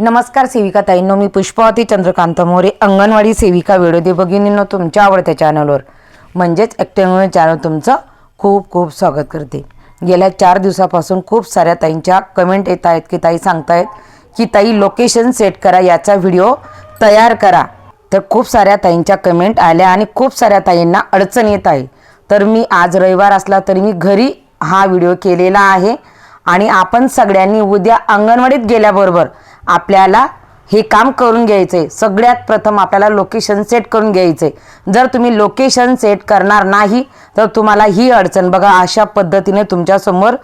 नमस्कार सेविका ताईंनो मी पुष्पावती चंद्रकांत मोरे अंगणवाडी सेविका वेळोदे भगिनींनो तुमच्या आवडत्या चॅनलवर म्हणजेच ॲक्टिव्ह चॅनल तुमचं खूप खूप स्वागत करते. गेल्या चार दिवसापासून खूप साऱ्या ताईंच्या कमेंट येत आहेत की ताई सांगतायत की ताई लोकेशन सेट करा याचा व्हिडिओ तयार करा. तर खूप साऱ्या ताईंच्या कमेंट आल्या आणि खूप साऱ्या ताईंना अडचण येत आहे. तर मी आज रविवार असला तरी मी घरी हा व्हिडिओ केलेला आहे. आणि आपण सगळ्यांनी उद्या अंगणवाडीत गेल्याबरोबर आपल्याला हे काम करून घ्यायचे सगळ्यात प्रथम आपल्याला लोकेशन सेट करून घ्यायचे जर तुम्ही लोकेशन सेट करणार नाही तर तुम्हाला ही अडचण बघा अशा पद्धतीने तुमच्यासमोर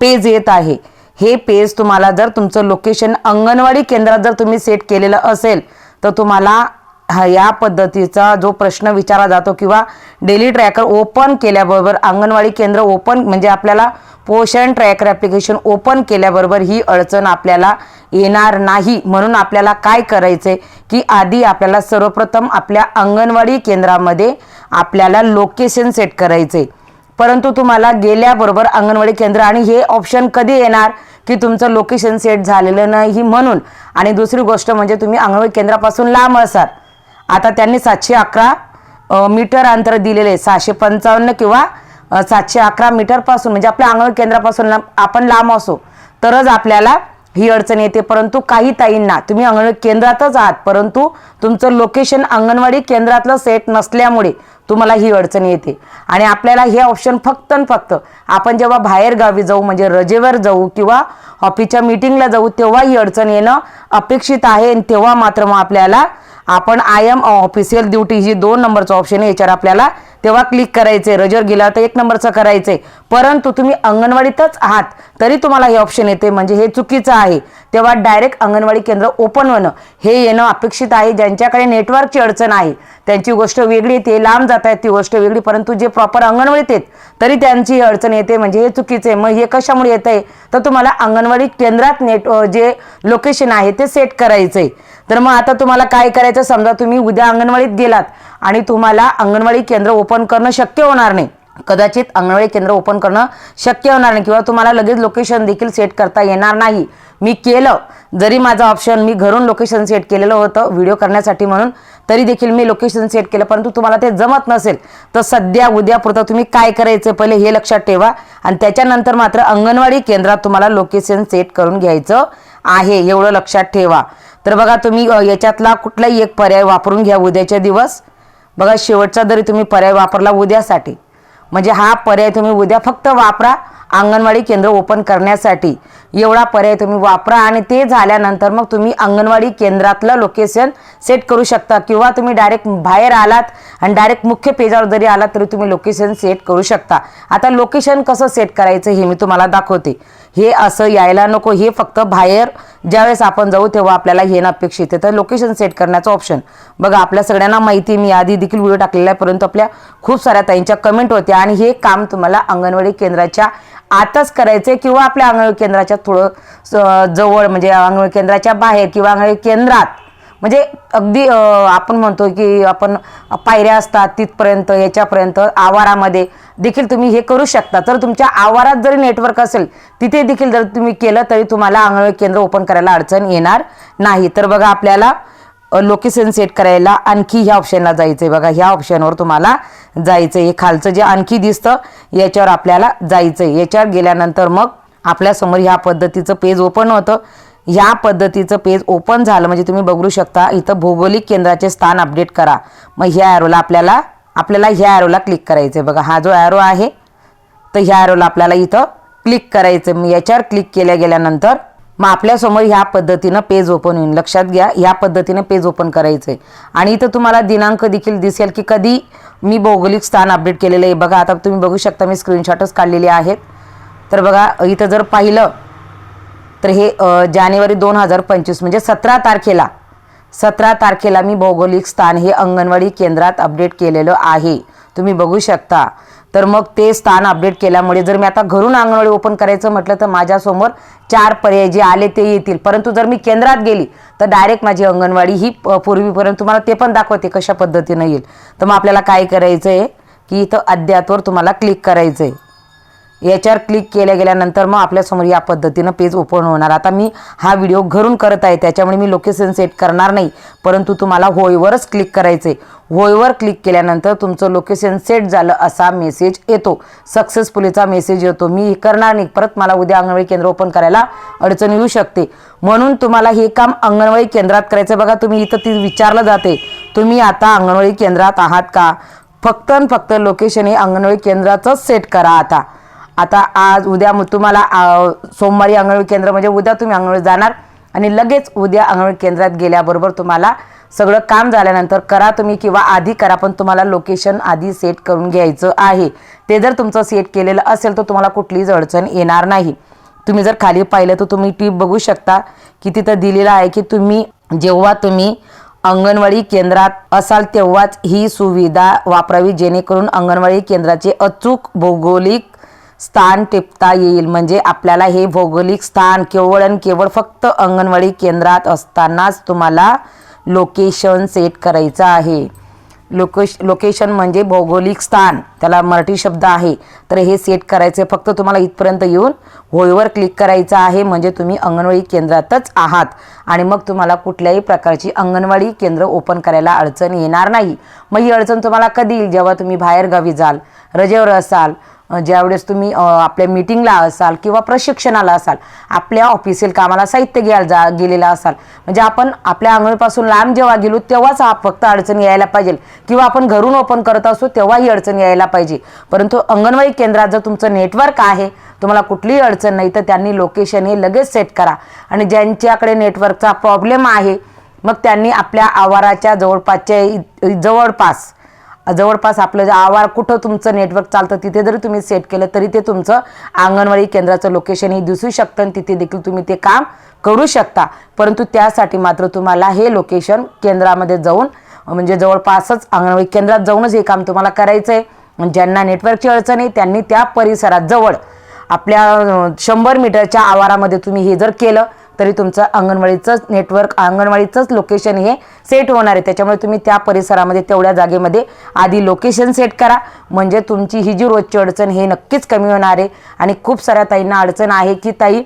पेज येत आहे. हे पेज तुम्हाला जर तुमचं लोकेशन अंगणवाडी केंद्रात जर तुम्ही सेट केलेलं असेल तर तुम्हाला हा या पद्धतीचा जो प्रश्न विचारला जातो किंवा डेली ट्रॅकर ओपन केल्याबरोबर अंगणवाडी केंद्र ओपन म्हणजे आपल्याला पोषण ट्रॅकर ॲप्लिकेशन ओपन केल्याबरोबर ही अडचण आपल्याला येणार नाही. म्हणून आपल्याला काय करायचे की आधी आपल्याला सर्वप्रथम आपल्या अंगणवाडी केंद्रामध्ये आपल्याला लोकेशन सेट करायचे परंतु तुम्हाला गेल्याबरोबर अंगणवाडी केंद्र आणि हे ऑप्शन कधी येणार? की तुमचं लोकेशन सेट झालेलं नाही म्हणून. आणि दुसरी गोष्ट म्हणजे तुम्ही अंगणवाडी केंद्रापासून लांब असाल. आता त्यांनी सातशे अकरा मीटर अंतर दिलेले आहे. सहाशे पंचावन्न किंवा सातशे अकरा मीटरपासून म्हणजे आपल्या अंगण केंद्रापासून आपण लांब असो तरच आपल्याला ही अडचण येते. परंतु काही ताईंना तुम्ही अंगणवाडी केंद्रातच आहात परंतु तुमचं लोकेशन अंगणवाडी केंद्रातलं सेट नसल्यामुळे तुम्हाला ही अडचण येते. आणि आपल्याला हे ऑप्शन फक्त आणि फक्त आपण जेव्हा बाहेर गावी जाऊ म्हणजे रजेवर जाऊ किंवा ऑफिसच्या मीटिंगला जाऊ तेव्हा ही अडचण येणं अपेक्षित आहे. आणि तेव्हा मात्र मग आपल्याला आपण आय एम ऑफिशियल ड्युटी ही दोन नंबरचं ऑप्शन आहे. याच्यावर आपल्याला तेव्हा क्लिक करायचे. रजर गेला तर एक नंबरचं करायचे. परंतु तुम्ही अंगणवाडीतच आहात तरी तुम्हाला हे ऑप्शन येते. म्हणजे हे चुकीचं आहे. तेव्हा डायरेक्ट अंगणवाडी केंद्र ओपन होणं हे येणं अपेक्षित आहे. ज्यांच्याकडे नेटवर्कची अडचण आहे त्यांची गोष्ट वेगळी ते लांब जात आहेत ती गोष्ट वेगळी परंतु जे प्रॉपर अंगणवाडीत आहेत तरी त्यांची ही अडचण येते. म्हणजे हे चुकीचं आहे. मग हे कशामुळे येत आहे तर तुम्हाला अंगणवाडी केंद्रात नेट जे लोकेशन आहे ते सेट करायचं आहे तर मग आता तुम्हाला काय करायचं? समजा तुम्ही उद्या अंगणवाडीत गेलात. आणि तुम्हाला अंगणवाडी केंद्र ओपन करणं शक्य होणार नाही. कदाचित अंगणवाडी केंद्र ओपन करणं शक्य होणार नाही किंवा तुम्हाला लगेच लोकेशन देखील सेट करता येणार नाही. मी केलं. जरी माझं ऑप्शन मी घरून लोकेशन सेट केलेलं होतं व्हिडिओ करण्यासाठी म्हणून तरी देखील मी लोकेशन सेट केलं परंतु तुम्हाला ते जमत नसेल तर सध्या उद्यापुरतं तुम्ही काय करायचं पहिले हे लक्षात ठेवा आणि त्याच्यानंतर मात्र अंगणवाडी केंद्रात तुम्हाला लोकेशन सेट करून घ्यायचं आहे एवढं लक्षात ठेवा. तर बघा तुम्ही याच्यातला कुठलाही एक पर्याय वापरून घ्या उद्याच्या दिवस. बघा शेवटचा जरी तुम्ही पर्याय वापरला उद्यासाठी म्हणजे हा पर्याय तुम्ही उद्या फक्त वापरा अंगणवाडी केंद्र ओपन करण्यासाठी. एवढा पर्याय तुम्ही वापरा आणि ते झाल्यानंतर मग तुम्ही अंगणवाडी केंद्रातलं लोकेशन सेट करू शकता किंवा तुम्ही डायरेक्ट बाहेर आलात आणि डायरेक्ट मुख्य पेजावर जरी आलात तरी तुम्ही लोकेशन सेट करू शकता. आता लोकेशन कसं सेट करायचं हे मी तुम्हाला दाखवते. हे असं यायला नको हे फक्त बाहेर ज्यावेळेस आपण जाऊ तेव्हा आपल्याला हे ना अपेक्षित आहे. तर लोकेशन सेट करण्याचं ऑप्शन बघा आपल्या सगळ्यांना माहिती मी आधी देखील व्हिडिओ टाकलेला आहे परंतु आपल्या खूप साऱ्या ताईंच्या कमेंट होत्या. आणि हे काम तुम्हाला अंगणवाडी केंद्राच्या आतच करायचे किंवा आपल्या अंगणवाडी केंद्राच्या थोडं स- जवळ म्हणजे अंगणवाडी केंद्राच्या बाहेर किंवा अंगणवाडी केंद्रात म्हणजे अगदी आपण म्हणतो की आपण पायऱ्या असतात तिथपर्यंत याच्यापर्यंत आवारामध्ये देखील तुम्ही हे करू शकता. तर तुमच्या आवारात जरी नेटवर्क असेल तिथे देखील जर तुम्ही केलं तरी तुम्हाला आंगणवाडी केंद्र ओपन करायला अडचण येणार नाही. तर बघा आपल्याला लोकेशन सेट करायला आणखी ह्या ऑप्शनला जायचं आहे बघा ह्या ऑप्शनवर तुम्हाला जायचं आहे हे खालचं जे आणखी दिसतं याच्यावर आपल्याला जायचं आहे याच्यावर गेल्यानंतर मग आपल्यासमोर ह्या पद्धतीचं पेज ओपन होतं. ह्या पद्धतीचं पेज ओपन झालं म्हणजे तुम्ही बघू शकता इथं भौगोलिक केंद्राचे स्थान अपडेट करा. मग ह्या ॲरोला आपल्याला आपल्याला ह्या ॲरोला क्लिक करायचं आहे बघा हा जो ॲरो आहे तर ह्या ॲरोला आपल्याला इथं क्लिक करायचं आहे. मग याच्यावर क्लिक केल्या गेल्यानंतर मग आपल्यासमोर ह्या पद्धतीनं पेज ओपन होईल. लक्षात घ्या ह्या पद्धतीनं पेज ओपन करायचं आहे आणि इथं तुम्हाला दिनांक देखील दिसेल की कधी मी भौगोलिक स्थान अपडेट केलेलं आहे. बघा आता तुम्ही बघू शकता मी स्क्रीनशॉटच काढलेले आहेत. तर बघा इथं जर पाहिलं तर हे जानेवारी दोन हजार पंचवीस म्हणजे सतरा तारखेला सतरा तारखेला मी भौगोलिक स्थान हे अंगणवाडी केंद्रात अपडेट केलेलं आहे. तुम्ही बघू शकता. तर मग ते स्थान अपडेट केल्यामुळे जर मी आता घरून अंगणवाडी ओपन करायचं म्हटलं तर माझ्यासमोर चार पर्याय जे आले ते येतील. परंतु जर मी केंद्रात गेली तर डायरेक्ट माझी अंगणवाडी ही प- पूर्वीपर्यंत तुम्हाला ते पण दाखवते कशा पद्धतीनं येईल. तर मग आपल्याला काय करायचं आहे की इथं अद्यातवर तुम्हाला क्लिक करायचं आहे याच्यावर क्लिक केल्या गेल्यानंतर मग आपल्यासमोर या पद्धतीनं पेज ओपन होणार. आता मी हा व्हिडिओ घरून करत आहे त्याच्यामुळे मी लोकेशन सेट करणार नाही. परंतु तुम्हाला होयवरच क्लिक करायचं आहे होयवर क्लिक केल्यानंतर तुमचं लोकेशन सेट झालं असा मेसेज येतो. सक्सेसफुलीचा मेसेज येतो. मी करणार नाही. परत मला उद्या अंगणवाडी केंद्र ओपन करायला अडचण येऊ शकते. म्हणून तुम्हाला हे काम अंगणवाडी केंद्रात करायचं बघा तुम्ही इथं ती विचारलं जाते. तुम्ही आता अंगणवाडी केंद्रात आहात का? फक्त आणि फक्त लोकेशन हे अंगणवाडी केंद्राचंच सेट करा आता. आता आज उद्या मग तुम्हाला सोमवारी अंगणवाडी केंद्र म्हणजे उद्या तुम्ही अंगणवाडी जाणार आणि लगेच उद्या अंगणवाडी केंद्रात गेल्याबरोबर तुम्हाला सगळं काम झाल्यानंतर करा तुम्ही किंवा आधी करा पण तुम्हाला लोकेशन आधी सेट करून घ्यायचं आहे. ते जर तुमचं सेट केलेलं असेल तर तुम्हाला कुठलीच अडचण येणार नाही. तुम्ही जर खाली पाहिलं तर तुम्ही टीप बघू शकता की तिथं दिलेलं आहे की तुम्ही जेव्हा तुम्ही अंगणवाडी केंद्रात असाल तेव्हाच ही सुविधा वापरावी जेणेकरून अंगणवाडी केंद्राचे अचूक भौगोलिक स्थान टिपता येईल. म्हणजे आपल्याला हे भौगोलिक स्थान केवळ आणि केवळ फक्त अंगणवाडी केंद्रात असतानाच तुम्हाला लोकेशन सेट करायचं आहे. लोकेश लोकेशन म्हणजे भौगोलिक स्थान. त्याला मराठी शब्द आहे. तर हे सेट करायचे फक्त तुम्हाला इथपर्यंत येऊन होईवर क्लिक करायचं आहे. म्हणजे तुम्ही अंगणवाडी केंद्रातच आहात. आणि मग तुम्हाला कुठल्याही प्रकारची अंगणवाडी केंद्र ओपन करायला अडचण येणार नाही. मग ही अडचण तुम्हाला कधी येईल? जेव्हा तुम्ही बाहेरगावी जाल रजेवर असाल ज्यावेळेस तुम्ही आपल्या मीटिंगला असाल किंवा प्रशिक्षणाला असाल आपल्या ऑफिसियल कामाला साहित्य घ्यायला जा गेलेला असाल म्हणजे आपण आपल्या आंघोळीपासून लांब जेव्हा गेलो तेव्हाच हा फक्त अडचण यायला पाहिजे. किंवा आपण घरून ओपन करत असू तेव्हाही अडचण यायला पाहिजे. परंतु अंगणवाडी केंद्रात जर तुमचं नेटवर्क आहे तुम्हाला कुठलीही अडचण नाही तर त्यांनी लोकेशन हे लगेच सेट करा. आणि ज्यांच्याकडे नेटवर्कचा प्रॉब्लेम आहे मग त्यांनी आपल्या आवाराच्या जवळपासच्या इ- जवळपास जवळपास आपलं जे आवार कुठं तुमचं नेटवर्क चालतं तिथे जरी तुम्ही सेट केलं तरी ते तुमचं अंगणवाडी केंद्राचं लोकेशन हे दिसू शकतं आणि तिथे देखील तुम्ही ते काम करू शकता. परंतु त्यासाठी मात्र तुम्हाला हे लोकेशन केंद्रामध्ये जाऊन म्हणजे जवळपासच अंगणवाडी केंद्रात जाऊनच हे काम तुम्हाला करायचं आहे ज्यांना नेटवर्कची अडचण आहे त्यांनी त्या परिसरात जवळ आपल्या शंभर मीटरच्या आवारामध्ये तुम्ही हे जर केलं तरी तुमचं अंगणवाडीचंच नेटवर्क अंगणवाडीचंच लोकेशन हे सेट होणार आहे. त्याच्यामुळे तुम्ही त्या परिसरामध्ये तेवढ्या जागेमध्ये आधी लोकेशन सेट करा. म्हणजे तुमची ही जी रोजची अडचण हे नक्कीच कमी होणार आहे. आणि खूप साऱ्या ताईंना अडचण आहे की ताई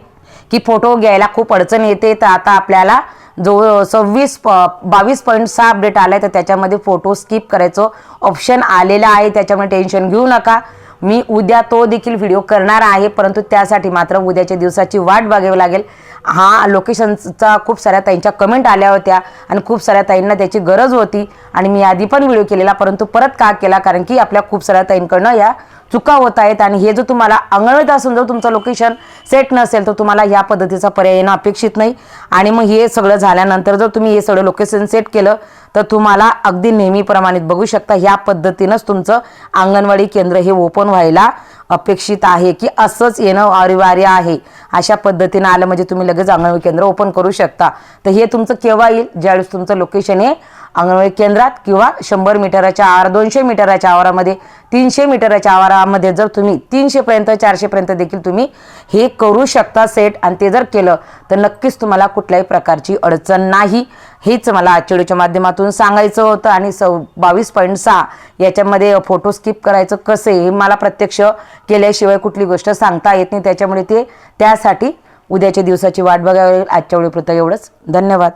की फोटो घ्यायला खूप अडचण येते. तर आता आपल्याला जो सव्वीस प बावीस पॉईंट सहा अपडेट आला आहे तर त्याच्यामध्ये फोटो स्किप करायचं ऑप्शन आलेला आहे. त्याच्यामुळे टेन्शन घेऊ नका. मी उद्या तो देखील व्हिडिओ करणार आहे. परंतु त्यासाठी मात्र उद्याच्या दिवसाची वाट बघावी लागेल. हा लोकेशनचा खूप साऱ्या ताईंच्या कमेंट आल्या होत्या आणि खूप साऱ्या ताईंना त्याची गरज होती आणि मी आधी पण व्हिडिओ केलेला परंतु परत का केला? कारण की आपल्या खूप साऱ्या ताईंकडनं या चुका होत आहेत आणि हे जर तुम्हाला अंगणवाडीत असून जर तुमचं लोकेशन सेट नसेल तर तुम्हाला ह्या पद्धतीचा पर्याय येणं अपेक्षित नाही. आणि मग हे सगळं झाल्यानंतर जर तुम्ही हे सगळं लोकेशन सेट केलं तर तुम्हाला अगदी नेहमीप्रमाणे बघू शकता ह्या पद्धतीनंच तुमचं अंगणवाडी केंद्र हे ओपन व्हायला अपेक्षित आहे की असंच येणं अनिवार्य आहे. अशा पद्धतीनं आलं म्हणजे तुम्ही लगेच अंगणवाडी केंद्र ओपन करू शकता. तर हे तुमचं केव्हा येईल? ज्यावेळेस तुमचं लोकेशन हे अंगणवाडी केंद्रात किंवा शंभर मीटराच्या आवार दोनशे मीटराच्या आवारामध्ये तीनशे मीटराच्या आवारामध्ये जर तुम्ही तीनशेपर्यंत चारशेपर्यंत देखील तुम्ही हे करू शकता सेट आणि ते जर केलं तर नक्कीच तुम्हाला कुठल्याही प्रकारची अडचण नाही. हेच मला आजच्या व्हिडिओच्या माध्यमातून सांगायचं होतं आणि सौ बावीस पॉईंट सहा याच्यामध्ये फोटो स्किप करायचं कसे हे मला प्रत्यक्ष केल्याशिवाय कुठली गोष्ट सांगता येत नाही. त्याच्यामुळे ते त्यासाठी उद्याच्या दिवसाची वाट बघावी लागेल. आजच्या वेळीपुरतं एवढंच. धन्यवाद.